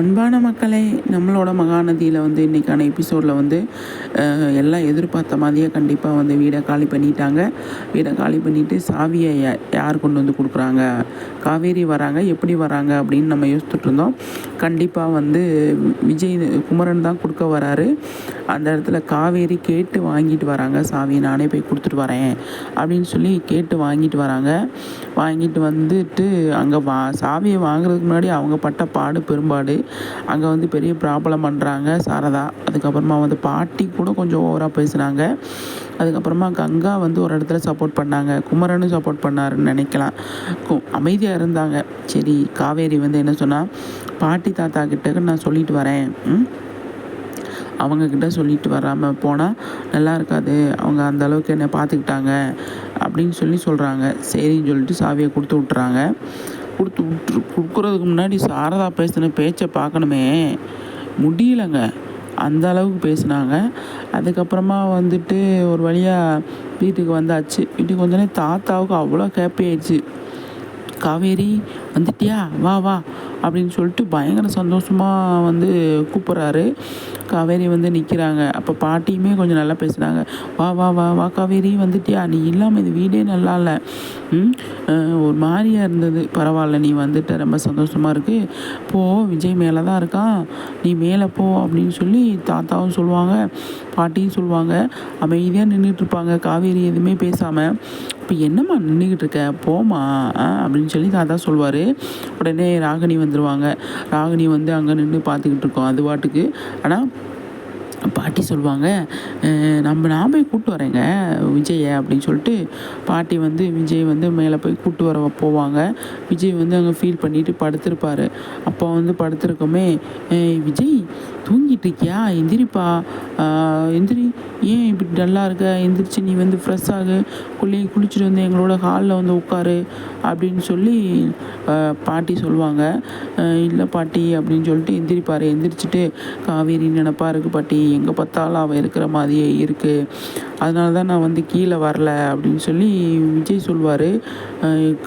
அன்பான மக்களை நம்மளோட மகாநதியில் வந்து இன்றைக்கான எபிசோடில் வந்து எல்லாம் எதிர்பார்த்த மாதிரியே கண்டிப்பாக வந்து வீடை காலி பண்ணிட்டாங்க. வீடை காலி பண்ணிவிட்டு சாவியை யார் கொண்டு வந்து கொடுக்குறாங்க? காவேரி வராங்க. எப்படி வராங்க அப்படின்னு நம்ம யோசிச்சுட்டு இருந்தோம். கண்டிப்பாக வந்து விஜய் குமரன் தான் கொடுக்க வராரு. அந்த இடத்துல காவேரி கேட்டு வாங்கிட்டு வராங்க. சாவியை நானே போய் கொடுத்துட்டு வரேன் அப்படின்னு சொல்லி கேட்டு வாங்கிட்டு வராங்க. வாங்கிட்டு வந்துட்டு அங்கே வா சாவியை வாங்குறதுக்கு முன்னாடி அவங்க பட்ட பாடு பெரும்பாடு அங்கே வந்து பெரிய ப்ராப்ளம் பண்ணுறாங்க சாரதா அதுக்கப்புறமா வந்து பாட்டி கூட கொஞ்சம் ஓவராக பேசுனாங்க. அதுக்கப்புறமா கங்கா வந்து ஒரு இடத்துல சப்போர்ட் பண்ணாங்க. குமரனும் சப்போர்ட் பண்ணாருன்னு நினைக்கலாம். கு- அமைதியாக இருந்தாங்க. சரி காவேரி வந்து என்ன சொன்னால் பாட்டி தாத்தா கிட்ட நான் சொல்லிட்டு வரேன். அவங்கக்கிட்ட சொல்லிட்டு வராமல் போனால் நல்லா இருக்காது. அவங்க அந்த அளவுக்கு என்னை பார்த்துக்கிட்டாங்க அப்படின்னு சொல்லி சொல்கிறாங்க சரின்னு சொல்லிட்டு சாவியை கொடுத்து விட்றாங்க கொடுத்து விட்டு கொடுக்குறதுக்கு முன்னாடி சாரதா பேசின பேச்சை பார்க்கணுமே. முடியலங்க. அந்த அளவுக்கு பேசினாங்க. அதுக்கப்புறமா வந்துட்டு ஒரு வழியாக வீட்டுக்கு வந்தாச்சு. வீட்டுக்கு வந்தோடனே தாத்தாவுக்கு அவ்வளோ ஹாப்பி ஆயிடுச்சு. காவேரி வந்துட்டியா? வா வா. அப்படின்னு சொல்லிட்டு பயங்கர சந்தோஷமாக வந்து கூப்பிட்றாரு. காவேரி வந்து நிற்கிறாங்க அப்போ பாட்டியுமே கொஞ்சம் நல்லா பேசுனாங்க வா வா வா வா காவேரி வந்துட்டியா? நீ இல்லாமல் இது வீடே நல்லா இல்லை. ம்? ஒரு மாதிரியாக இருந்தது. பரவாயில்ல நீ வந்துட்ட. ரொம்ப சந்தோஷமாக இருக்குது போ விஜய் மேலே தான் இருக்கான். நீ மேலே போ அப்படின்னு சொல்லி தாத்தாவும் சொல்லுவாங்க பாட்டியும் சொல்லுவாங்க. அமைதியாக நின்றுட்டு இருப்பாங்க. காவேரி எதுவுமே பேசாமல் இப்போ என்னம்மா நின்றுக்கிட்டு இருக்க? போமா ஆ, அப்படின்னு சொல்லி தாத்தா சொல்லுவார் உடனே ராகினி வந்துடுவாங்க ராகினி வந்து அங்கே நின்று பார்த்துக்கிட்டு இருக்கோம் அது பாட்டுக்கு. ஆனால் பாட்டி சொல்லுவாங்க நம்ம நான் போய் கூப்பிட்டு வரேங்க விஜயை அப்படின்னு சொல்லிட்டு பாட்டி வந்து விஜய் வந்து மேலே போய் கூப்பிட்டு வர போவாங்க. விஜய் வந்து அங்கே ஃபீல் பண்ணிட்டு படுத்திருப்பார். அப்போ வந்து படுத்திருக்கோமே விஜய் தூங்கிட்டு இருக்கியா? எந்திரிப்பா. எந்திரி ஏன் இப்படி டல்லாக இருக்க? எந்திரிச்சு நீ வந்து ஃப்ரெஷ் ஆகு. குளிச்சுட்டு வந்து எங்களோட ஹாலில் வந்து உட்காரு அப்படின்னு சொல்லி பாட்டி சொல்லுவாங்க. இல்லை பாட்டி அப்படின்னு சொல்லிட்டு எந்திரிப்பார். எந்திரிச்சிட்டு காவேரி நினப்பா இருக்கு பாட்டி. எங்கே பார்த்தாலும் அவள் இருக்கிற மாதிரியே இருக்குது அதனால தான் நான் வந்து கீழே வரல அப்படின்னு சொல்லி விஜய் சொல்லுவார்.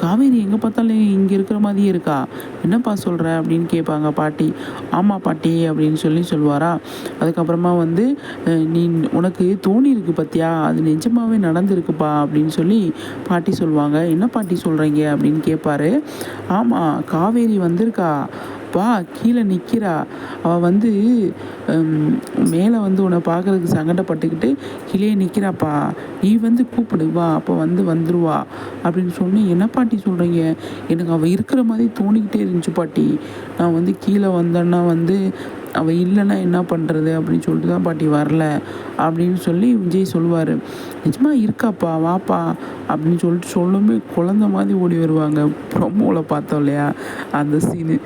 காவேரி எங்கே பார்த்தாலும் இங்கே இருக்கிற மாதிரியே இருக்கா? என்னப்பா சொல்கிற அப்படின்னு கேட்பாங்க பாட்டி. ஆமாம் பாட்டி அப்படின்னு சொல்லி சொல்லுவாரா. அதுக்கப்புறமா வந்து நீ உனக்கு தோணி இருக்கு பார்த்தியா அது நிஜமாகவே நடந்திருக்குப்பா அப்படின்னு சொல்லி பாட்டி சொல்லுவாங்க. என்ன பாட்டி சொல்கிறீங்க அப்படின்னு கேட்பாரு ஆமாம் காவேரி வந்திருக்கா. பா கீழே நிற்கிறா அவள் வந்து மேலே வந்து உன்னை பார்க்கறதுக்கு சங்கடப்பட்டுக்கிட்டு கீழே நிற்கிறாப்பா நீ வந்து கூப்பிடு வா அப்போ வந்து வந்துடுவா அப்படின்னு சொன்னி என்ன பாட்டி சொல்கிறீங்க எனக்கு அவள் இருக்கிற மாதிரி தோணிக்கிட்டே இருந்துச்சு பாட்டி. நான் வந்து கீழே வந்தேன்னா வந்து அவள் இல்லைன்னா என்ன பண்ணுறது அப்படின்னு சொல்லிட்டு தான் பாட்டி வரல அப்படின்னு சொல்லி விஜய் சொல்லுவார். நிஜமா இருக்காப்பா வாப்பா அப்படின்னு சொல்லிட்டு சொல்லுமே குழந்த மாதிரி ஓடி வருவாங்க. ப்ரொமோவில் பார்த்தோம் இல்லையா அந்த சீனு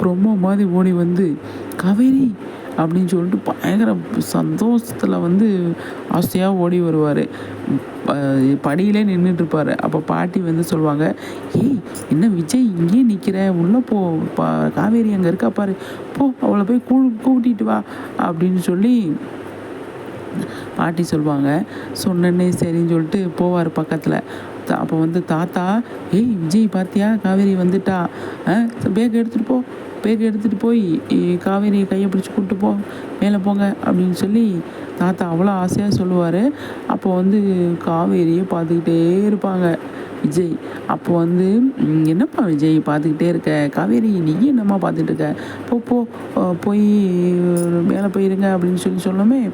ப்ரொமோ மாதிரி ஓடி வந்து கவேரி அப்படின்னு சொல்லிட்டு பயங்கர சந்தோஷத்தில் வந்து ஆசையாக ஓடி வருவார். படியிலே நின்றுட்டுருப்பார் அப்போ பாட்டி வந்து சொல்லுவாங்க ஏய் என்ன விஜய் இங்கேயே நிற்கிற உள்ளே போ பா காவேரி அங்கே இருக்கா பாரு. போ அவளை போய் கூ கூட்டிட்டு வா. அப்படின்னு சொல்லி பாட்டி சொல்லுவாங்க சொன்னோன்னே சரின்னு சொல்லிட்டு போவார் பக்கத்தில். அப்போ வந்து தாத்தா ஏய் விஜய் பார்த்தியா காவேரி வந்துட்டா. ஆ பேக் எடுத்துகிட்டு போ. பேக் எடுத்துகிட்டு போய் காவேரியை காவேரி கையை பிடிச்சி கூப்பிட்டு போ. மேலே போங்க. அப்படின்னு சொல்லி தாத்தா அவ்வளோ ஆசையாக சொல்லுவார். அப்போ வந்து காவேரியை பார்த்துக்கிட்டே இருப்பாங்க விஜய். அப்போ வந்து என்னப்பா விஜய் பார்த்துக்கிட்டே இருக்க? காவேரி நீ என்னம்மா பார்த்துட்டு இருக்க? போ போ. போய் மேலே போயிருங்க அப்படின்னு சொல்லி சொல்லணுமே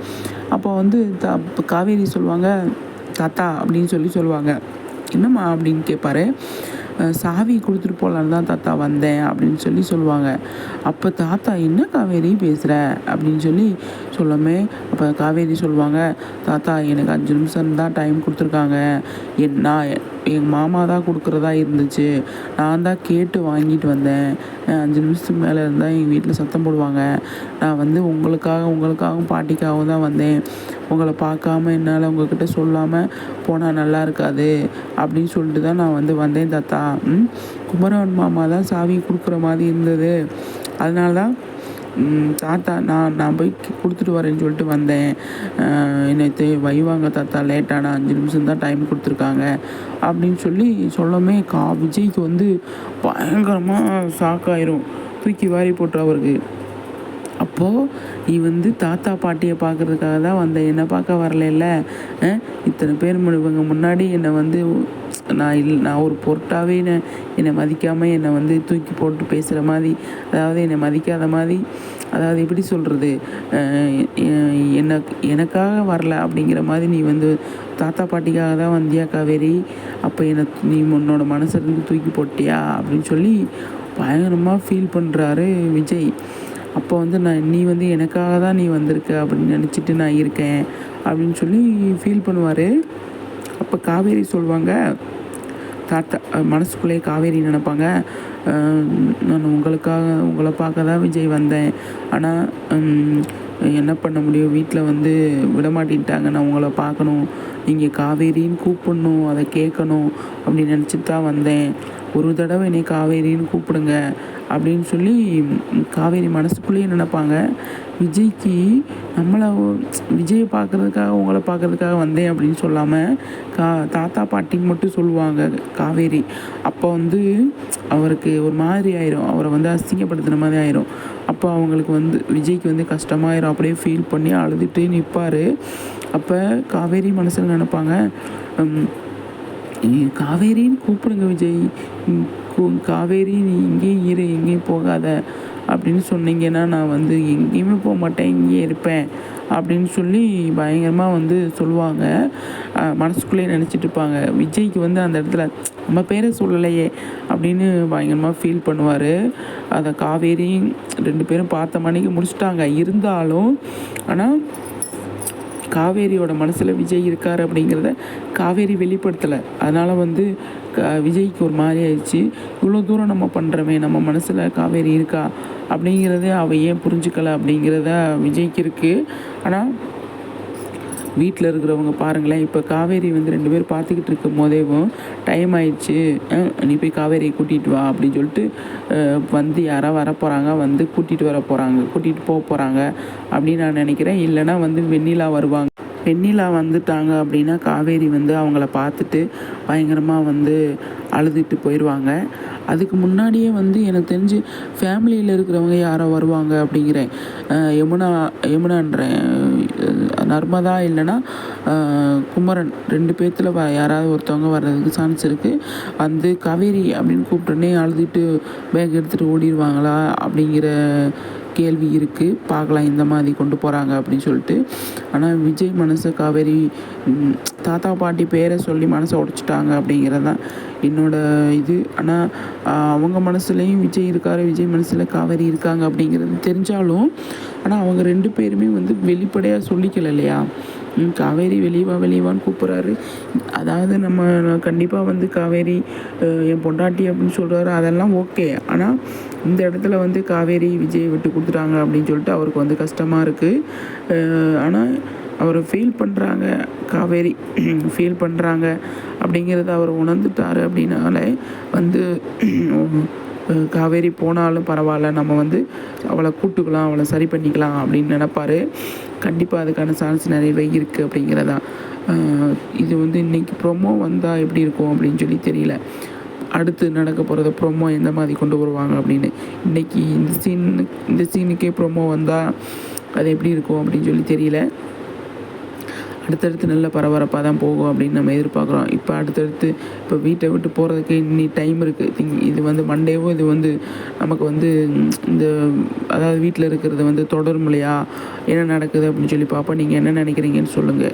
அப்போ வந்து தா காவேரி சொல்லுவாங்க தாத்தா அப்படின்னு சொல்லி சொல்லுவாங்க. என்னம்மா அப்படின்னு கேட்பாரு. சாவி கொடுத்துட்டு போகலான்னு தான் தாத்தா வந்தேன் அப்படின்னு சொல்லி சொல்லுவாங்க. அப்போ தாத்தா என்ன காவேரி பேசுகிற அப்படின்னு சொல்லி சொல்லுமே. அப்போ காவேரி சொல்லுவாங்க தாத்தா எனக்கு அஞ்சு நிமிஷம் தான் டைம் கொடுத்துருக்காங்க. என்ன எங்கள் மாமா தான் கொடுக்குறதா இருந்துச்சு. நான் தான் கேட்டு வாங்கிட்டு வந்தேன். அஞ்சு நிமிஷத்துக்கு மேலே இருந்தால் எங்கள் வீட்டில் சத்தம் போடுவாங்க. நான் வந்து உங்களுக்காக உங்களுக்காகவும் பாட்டிக்காகவும் தான் வந்தேன். உங்களை பார்க்காம என்னால் உங்ககிட்ட சொல்லாமல் போனால் நல்லா இருக்காது அப்படின்னு சொல்லிட்டு தான் நான் வந்து வந்தேன் தாத்தா. ம்? குமரவன் மாமா தான் சாவி கொடுக்குற மாதிரி இருந்தது. அதனால தான் தாத்தா நான் நான் போய் கொடுத்துட்டு வரேன்னு சொல்லிட்டு வந்தேன். அஹ் என்னை வைவாங்க தாத்தா லேட்டான அஞ்சு நிமிஷம் தான் டைம் கொடுத்துருக்காங்க. அப்படின்னு சொல்லி சொல்லமே கா விஜய்க்கு வந்து பயங்கரமாக ஷாக் ஆயிரும். தூக்கி வாரி போட்டு அவருக்கு. அப்போது நீ வந்து தாத்தா பாட்டியை பார்க்குறதுக்காக தான் வந்த என்னை பார்க்க வரலைல்ல இத்தனை பேர் இவங்க முன்னாடி என்னை வந்து நான் இல் நான் ஒரு பொருட்டாகவே என்னை என்னை மதிக்காமல் என்னை வந்து தூக்கி போட்டு பேசுகிற மாதிரி அதாவது என்னை மதிக்காத மாதிரி அதாவது எப்படி சொல்கிறது என்ன எனக்காக வரல அப்படிங்கிற மாதிரி நீ வந்து தாத்தா பாட்டிக்காக தான் வந்தியா காவேரி? அப்போ என்னை நீ உன்னோட மனசுலேருந்து தூக்கி போட்டியா? அப்படின்னு சொல்லி பயங்கரமாக ஃபீல் பண்ணுறாரு விஜய். அப்போ வந்து நான் நீ வந்து எனக்காக தான் நீ வந்திருக்க அப்படின்னு நினச்சிட்டு நான் இருக்கேன் அப்படின்னு சொல்லி ஃபீல் பண்ணுவார். அப்போ காவேரி சொல்லுவாங்க தாத்தா மனசுக்குள்ளேயே காவேரி நினைப்பாங்க. நான் உங்களுக்காக உங்களை பார்க்க தான் விஜய் வந்தேன். ஆனால் என்ன பண்ண முடியும்? வீட்டில் வந்து விடமாட்டின்ட்டாங்க. நான் உங்களை பார்க்கணும். நீங்கள் காவேரின்னு கூப்பிடணும். அதை கேட்கணும். அப்படின்னு நினச்சிட்டு தான் வந்தேன். ஒரு தடவை என்னை காவேரின்னு கூப்பிடுங்க அப்படின்னு சொல்லி காவேரி மனசுக்குள்ளேயே நினைப்பாங்க. விஜய்க்கு நம்மளை விஜயை பார்க்குறதுக்காக உங்களை பார்க்குறதுக்காக வந்தேன் அப்படின்னு சொல்லாமல் கா தாத்தா பாட்டின்னு மட்டும் சொல்லுவாங்க காவேரி. அப்போ வந்து அவருக்கு ஒரு மாதிரி ஆயிரும். அவரை வந்து அசிங்கப்படுத்துகிற மாதிரி ஆயிரும். அப்போ அவங்களுக்கு வந்து விஜய்க்கு வந்து கஷ்டமாயிரும். அப்படியே ஃபீல் பண்ணி அழுதுகிட்டே நிற்பார் அப்போ காவேரி மனசில் நினைப்பாங்க காவேரின்னு கூப்பிடுங்க விஜய். கூ- காவேரி நீ இங்கேயும் இரு எங்கேயும் போகாத. அப்படின்னு சொன்னீங்கன்னா நான் வந்து எங்கேயுமே போக மாட்டேன் இங்கேயே இருப்பேன் அப்படின்னு சொல்லி பயங்கரமாக வந்து சொல்லுவாங்க. மனசுக்குள்ளேயே நினச்சிட்டு இருப்பாங்க. விஜய்க்கு வந்து அந்த இடத்துல நம்ம பேரை சொல்லலையே அப்படின்னு பயங்கரமாக ஃபீல் பண்ணுவார். அதை காவேரி ரெண்டு பேரும் பார்த்த மணிக்கு முடிச்சுட்டாங்க. இருந்தாலும் ஆனால் காவேரியோட மனசில் விஜய் இருக்கார் அப்படிங்கிறத காவேரி வெளிப்படுத்தலை. அதனால் வந்து க விஜய்க்கு ஒரு மாதிரி ஆயிடுச்சு. இவ்வளோ தூரம் நம்ம பண்ணுறோமே நம்ம மனசில் காவேரி இருக்கா அப்படிங்கிறத அவள் ஏன் புரிஞ்சுக்கல அப்படிங்கிறத விஜய்க்கு இருக்குது ஆனால் வீட்டில் இருக்கிறவங்க பாருங்களேன் இப்போ காவேரி வந்து ரெண்டு பேர் பார்த்துக்கிட்டு இருக்கும் போதேவும் டைம் ஆயிடுச்சு. நீ போய் காவேரியை கூட்டிகிட்டு வா அப்படின்னு சொல்லிட்டு வந்து யாரோ வர போகிறாங்க வந்து கூட்டிகிட்டு வர போகிறாங்க கூட்டிகிட்டு போக போகிறாங்க அப்படின்னு நான் நினைக்கிறேன். இல்லைன்னா வந்து வெண்ணிலா வருவாங்க. வெண்ணிலா வந்துட்டாங்க அப்படின்னா காவேரி வந்து அவங்கள பார்த்துட்டு பயங்கரமாக வந்து அழுதுட்டு போயிடுவாங்க அதுக்கு முன்னாடியே வந்து எனக்கு தெரிஞ்சு ஃபேமிலியில் இருக்கிறவங்க யாரோ வருவாங்க அப்படிங்கிறேன். யமுனா யமுனான்றேன். நர்மதா இல்லைன்னா குமரன் ரெண்டு பேர்த்தில் வ யாராவது ஒருத்தவங்க வர்றதுக்கு சான்ஸ் இருக்குது வந்து காவேரி அப்படின்னு கூப்பிட்டோன்னே அழுதுட்டு பேக் எடுத்துகிட்டு ஓடிடுவாங்களா அப்படிங்கிற கேள்வி இருக்குது பார்க்கலாம் இந்த மாதிரி கொண்டு போகிறாங்க அப்படின்னு சொல்லிட்டு. ஆனால் விஜய் மனசை காவேரி தாத்தா பாட்டி பேரை சொல்லி மனசை உடச்சிட்டாங்க அப்படிங்கிறது தான் என்னோடய இது. ஆனால் அவங்க மனசுலேயும் விஜய் இருக்கார் விஜய் மனசில் காவேரி இருக்காங்க அப்படிங்கிறது தெரிஞ்சாலும் ஆனால் அவங்க ரெண்டு பேருமே வந்து வெளிப்படையாக சொல்லிக்கல இல்லையா? காவேரி வெளியவா வெளியவான்னு கூப்பிட்றாரு. அதாவது நம்ம கண்டிப்பாக வந்து காவேரி என் பொண்டாட்டி அப்படின்னு சொல்கிறாரு அதெல்லாம் ஓகே. ஆனால் இந்த இடத்துல வந்து காவேரி விஜய் விட்டு கொடுத்துட்டாங்க அப்படின்னு சொல்லிட்டு அவருக்கு வந்து கஷ்டமாக இருக்குது ஆனால் அவர் ஃபீல் பண்ணுறாங்க காவேரி ஃபீல் பண்ணுறாங்க அப்படிங்கிறத அவர் உணர்ந்துட்டாரு அப்படின்னாலே வந்து காவேரி போனாலும் பரவாயில்ல. நம்ம வந்து அவளை கூட்டுக்கலாம் அவளை சரி பண்ணிக்கலாம் அப்படின்னு நினப்பார். கண்டிப்பாக அதுக்கான சான்ஸ் நிறையவே இருக்குது அப்படிங்கிறதா. இது வந்து இன்றைக்கி ப்ரொமோ வந்தால் எப்படி இருக்கும் அப்படின்னு சொல்லி தெரியல. அடுத்து நடக்க போகிறத ப்ரோமோ எந்த மாதிரி கொண்டு வருவாங்க அப்படின்னு. இன்றைக்கி இந்த சீன் இந்த சீனுக்கே ப்ரோமோ வந்தால் அது எப்படி இருக்கும் அப்படின்னு சொல்லி தெரியல. அடுத்தடுத்து நல்ல பரபரப்பாக தான் போகும் அப்படின்னு நம்ம எதிர்பார்க்குறோம். இப்போ அடுத்தடுத்து இப்போ வீட்டை விட்டு போகிறதுக்கு இன்னி டைம் இருக்குது திங் இது வந்து மண்டேவோ இது வந்து நமக்கு வந்து இந்த அதாவது வீட்டில் இருக்கிறது வந்து தொடர்முலையா என்ன நடக்குது அப்படின்னு சொல்லி பார்ப்போம். நீங்கள் என்ன நினைக்கிறீங்கன்னு சொல்லுங்கள்